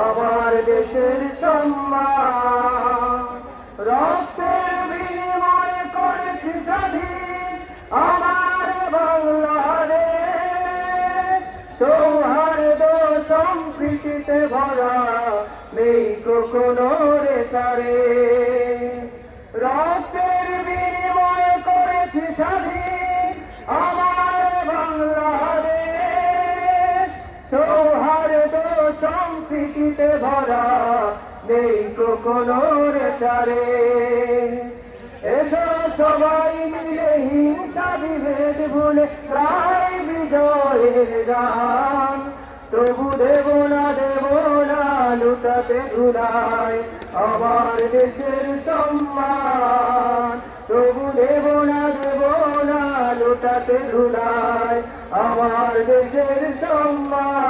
আমার দেশের সম্মান। রক্তের বিনিময় করেছি আমার বাংলাদেশ। সৌহার্দ সম্প্রীতিতে ভরা নেই কোনো রেশারে রক্তের বিনিময় করেছি স্বাধীন সম্প্রীতিতে ভরা, নেই কোনো রেশারে এসো সবাই মিলে হিংসা বিভেদ ভুলে প্রায় বিজয়ের গান। তবু দেব না দেব না, লুটাতে ধুলায় আমার দেশের সম্মান। তবু দেব না দেব না, লুটাতে ধুলায় আমার দেশের সম্মান।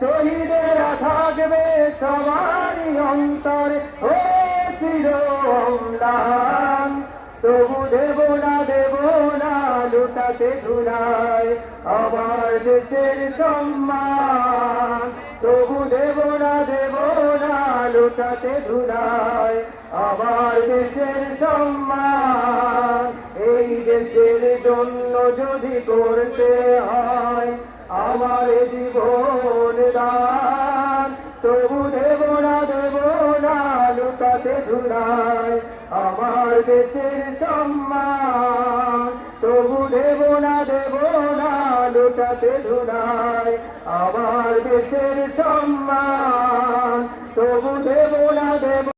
শহীদেরা থাকবে সবারই অন্তরে হয়েছিল অম্লান তবু দেব না দেব না, লুটাতে ধুলায় আমার দেশের সম্মান। তবু দেব না দেব না, লুটাতে ধুলায় আমার দেশের সম্মান। এই দেশের জন্য যদি করতে হয় তবু দেব না দেব না লুকাতে ধুলায় আমার দেশের সম্মান তবু দেব না দেব না লুটাতে ধুলায় আমার দেশের সম্মান